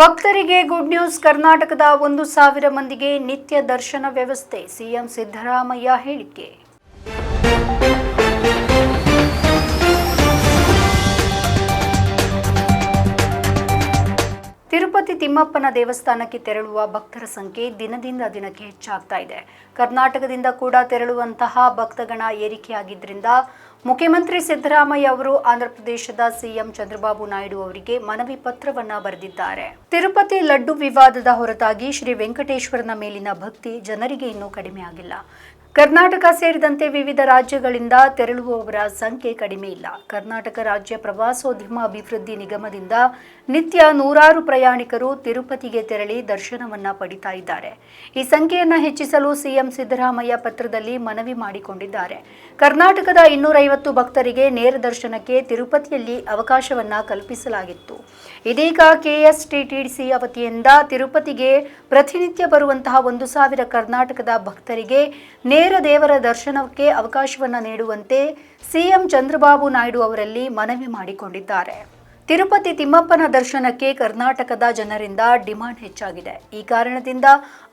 ಭಕ್ತರಿಗೆ good news. ಕರ್ನಾಟಕದ ಒಂದು ಸಾವಿರ ಮಂದಿಗೆ ನಿತ್ಯ ದರ್ಶನ ವ್ಯವಸ್ಥೆ, ಸಿಎಂ ಸಿದ್ದರಾಮಯ್ಯ ಹೇಳಿಕೆ. ತಿರುಪತಿ ತಿಮ್ಮಪ್ಪನ ದೇವಸ್ಥಾನಕ್ಕೆ ತೆರಳುವ ಭಕ್ತರ ಸಂಖ್ಯೆ ದಿನದಿಂದ ದಿನಕ್ಕೆ ಹೆಚ್ಚಾಗ್ತಾ ಇದೆ. ಕರ್ನಾಟಕದಿಂದ ಕೂಡ ತೆರಳುವಂತಹ ಭಕ್ತಗಣ ಏರಿಕೆಯಾಗಿದ್ದರಿಂದ ಮುಖ್ಯಮಂತ್ರಿ ಸಿದ್ದರಾಮಯ್ಯ ಅವರು ಆಂಧ್ರಪ್ರದೇಶದ ಸಿಎಂ ಚಂದ್ರಬಾಬು ನಾಯ್ಡು ಅವರಿಗೆ ಮನವಿ ಪತ್ರವನ್ನ ಬರೆದಿದ್ದಾರೆ. ತಿರುಪತಿ ಲಡ್ಡು ವಿವಾದದ ಹೊರತಾಗಿ ಶ್ರೀ ವೆಂಕಟೇಶ್ವರನ ಮೇಲಿನ ಭಕ್ತಿ ಜನರಿಗೆ ಇನ್ನೂ ಕಡಿಮೆ ಆಗಿಲ್ಲ ಕರ್ನಾಟಕ ಸೇರಿದಂತೆ ವಿವಿಧ ರಾಜ್ಯಗಳಿಂದ ತೆರಳುವವರ ಸಂಖ್ಯೆ ಕಡಿಮೆ ಇಲ್ಲ. ಕರ್ನಾಟಕ ರಾಜ್ಯ ಪ್ರವಾಸೋದ್ಯಮ ಅಭಿವೃದ್ಧಿ ನಿಗಮದಿಂದ ನಿತ್ಯ ನೂರಾರು ಪ್ರಯಾಣಿಕರು ತಿರುಪತಿಗೆ ತೆರಳಿ ದರ್ಶನವನ್ನ ಪಡಿತಾ ಇದ್ದಾರೆ. ಈ ಸಂಖ್ಯೆಯನ್ನು ಹೆಚ್ಚಿಸಲು ಸಿಎಂ ಸಿದ್ದರಾಮಯ್ಯ ಪತ್ರದಲ್ಲಿ ಮನವಿ ಮಾಡಿಕೊಂಡಿದ್ದಾರೆ. ಕರ್ನಾಟಕದ ಇನ್ನೂರೈವತ್ತು ಭಕ್ತರಿಗೆ ನೇರ ದರ್ಶನಕ್ಕೆ ತಿರುಪತಿಯಲ್ಲಿ ಅವಕಾಶವನ್ನ ಕಲ್ಪಿಸಲಾಗಿತ್ತು. ಇದೀಗ ಕೆಎಸ್ಟಿಟಿಸಿ ವತಿಯಿಂದ ತಿರುಪತಿಗೆ ಪ್ರತಿನಿತ್ಯ ಬರುವಂತಹ ಒಂದು ಸಾವಿರ ಕರ್ನಾಟಕದ ಭಕ್ತರಿಗೆ ನೇರ ದೇವರ ದರ್ಶನಕ್ಕೆ ಅವಕಾಶವನ್ನ ನೀಡುವಂತೆ ಸಿಎಂ ಚಂದ್ರಬಾಬು ನಾಯ್ಡು ಅವರಲ್ಲಿ ಮನವಿ ಮಾಡಿಕೊಂಡಿದ್ದಾರೆ. ತಿರುಪತಿ ತಿಮ್ಮಪ್ಪನ ದರ್ಶನಕ್ಕೆ ಕರ್ನಾಟಕದ ಜನರಿಂದ ಡಿಮಾಂಡ್ ಹೆಚ್ಚಾಗಿದೆ. ಈ ಕಾರಣದಿಂದ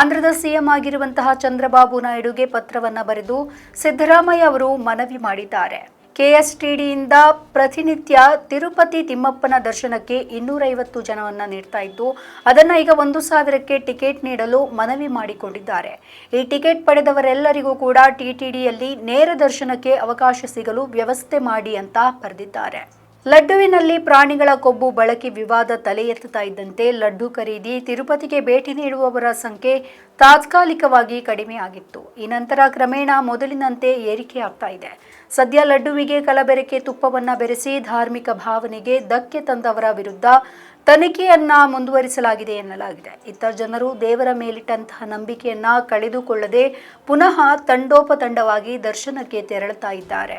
ಆಂಧ್ರದ ಸಿಎಂ ಆಗಿರುವಂತಹ ಚಂದ್ರಬಾಬು ನಾಯ್ಡುಗೆ ಪತ್ರವನ್ನು ಬರೆದು ಸಿದ್ದರಾಮಯ್ಯ ಅವರು ಮನವಿ ಮಾಡಿದ್ದಾರೆ. ಕೆಎಸ್ಟಿಡಿಯಿಂದ ಪ್ರತಿನಿತ್ಯ ತಿರುಪತಿ ತಿಮ್ಮಪ್ಪನ ದರ್ಶನಕ್ಕೆ ಇನ್ನೂರೈವತ್ತು ಜನವನ್ನು ನೀಡ್ತಾ ಇದ್ದು, ಅದನ್ನು ಈಗ ಒಂದು ಸಾವಿರಕ್ಕೆ ಟಿಕೆಟ್ ನೀಡಲು ಮನವಿ ಮಾಡಿಕೊಂಡಿದ್ದಾರೆ. ಈ ಟಿಕೆಟ್ ಪಡೆದವರೆಲ್ಲರಿಗೂ ಕೂಡ ಟಿಟಿಡಿಯಲ್ಲಿ ನೇರ ದರ್ಶನಕ್ಕೆ ಅವಕಾಶ ಸಿಗಲು ವ್ಯವಸ್ಥೆ ಮಾಡಿ ಅಂತ ಬರೆದಿದ್ದಾರೆ. ಲಡ್ಡುವಿನಲ್ಲಿ ಪ್ರಾಣಿಗಳ ಕೊಬ್ಬು ಬಳಕೆ ವಿವಾದ ತಲೆ ಎತ್ತುತ್ತಾ ಇದ್ದಂತೆ ಲಡ್ಡು ಖರೀದಿ ತಿರುಪತಿಗೆ ಭೇಟಿ ನೀಡುವವರ ಸಂಖ್ಯೆ ತಾತ್ಕಾಲಿಕವಾಗಿ ಕಡಿಮೆಯಾಗಿತ್ತು ಈ ನಂತರ ಕ್ರಮೇಣ ಮೊದಲಿನಂತೆ ಏರಿಕೆಯಾಗ್ತಾ ಇದೆ. ಸದ್ಯ ಲಡ್ಡುವಿಗೆ ಕಲಬೆರಕೆ ತುಪ್ಪವನ್ನ ಬೆರೆಸಿ ಧಾರ್ಮಿಕ ಭಾವನೆಗೆ ಧಕ್ಕೆ ತಂದವರ ವಿರುದ್ಧ ತನಿಖೆಯನ್ನ ಮುಂದುವರಿಸಲಾಗಿದೆ ಎನ್ನಲಾಗಿದೆ. ಇತ್ತ ಜನರು ದೇವರ ಮೇಲಿಟ್ಟಂತಹ ನಂಬಿಕೆಯನ್ನ ಕಳೆದುಕೊಳ್ಳದೆ ಪುನಃ ತಂಡೋಪತಂಡವಾಗಿ ದರ್ಶನಕ್ಕೆ ತೆರಳುತ್ತಾ ಇದ್ದಾರೆ.